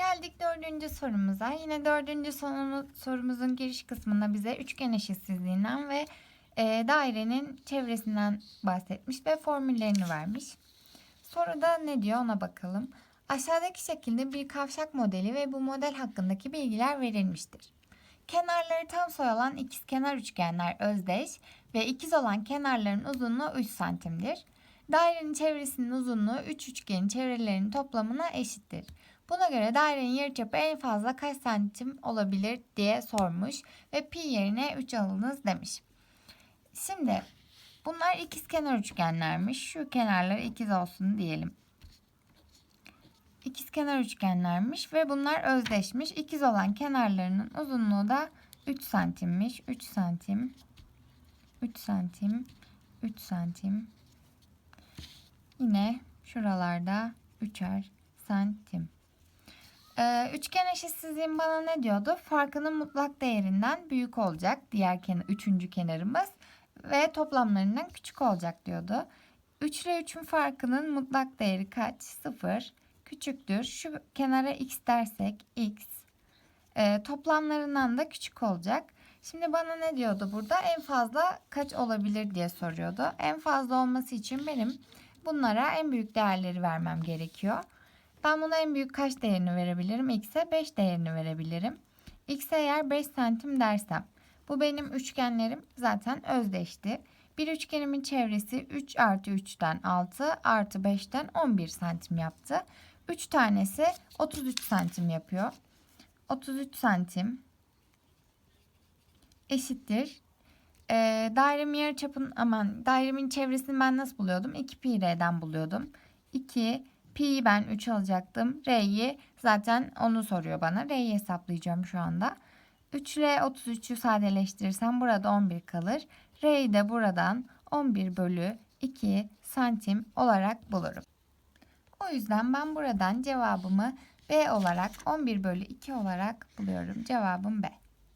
Geldik dördüncü sorumuza. Yine dördüncü sorumuz, sorumuzun giriş kısmında bize üçgen eşitsizliğinden ve e, dairenin çevresinden bahsetmiş ve formüllerini vermiş. Soruda ne diyor ona bakalım. Aşağıdaki şekilde bir kavşak modeli ve bu model hakkındaki bilgiler verilmiştir. Kenarları tam soy olan ikizkenar üçgenler özdeş ve ikiz olan kenarların uzunluğu 3 santimdir. Dairenin çevresinin uzunluğu 3 üçgenin çevrelerinin toplamına eşittir. Buna göre dairenin yarıçapı en fazla kaç santim olabilir diye sormuş ve pi yerine 3 alınız demiş. Şimdi bunlar ikizkenar üçgenlermiş. Şu kenarları ikiz olsun diyelim. İkizkenar üçgenlermiş ve bunlar özdeşmiş. İkiz olan kenarlarının uzunluğu da 3 santimmiş. 3 santim, 3 santim, 3 santim. Yine şuralarda 3'er santim. Ee, üçgen eşitsizliğin bana ne diyordu? Farkının mutlak değerinden büyük olacak. Diğer kenar, üçüncü kenarımız ve toplamlarından küçük olacak diyordu. 3 ile 3'ün farkının mutlak değeri kaç? 0 küçüktür. Şu kenara x dersek x e, toplamlarından da küçük olacak. Şimdi bana ne diyordu burada? En fazla kaç olabilir diye soruyordu. En fazla olması için benim bunlara en büyük değerleri vermem gerekiyor. Ben buna en büyük kaç değerini verebilirim? X'e 5 değerini verebilirim. X'e eğer 5 santim dersem bu benim üçgenlerim zaten özdeşti. Bir üçgenimin çevresi 3 artı 3'ten 6 artı 5'ten 11 santim yaptı. 3 tanesi 33 santim yapıyor. 33 santim eşittir. Ee, dairemin yarıçapın aman dairemin çevresini ben nasıl buluyordum? 2 pi r'den buluyordum. 2 pi'yi ben 3 alacaktım. R'yi zaten onu soruyor bana. R'yi hesaplayacağım şu anda. 3 R 33'ü sadeleştirirsem burada 11 kalır. R'yi de buradan 11 bölü 2 santim olarak bulurum. O yüzden ben buradan cevabımı B olarak 11 bölü 2 olarak buluyorum. Cevabım B.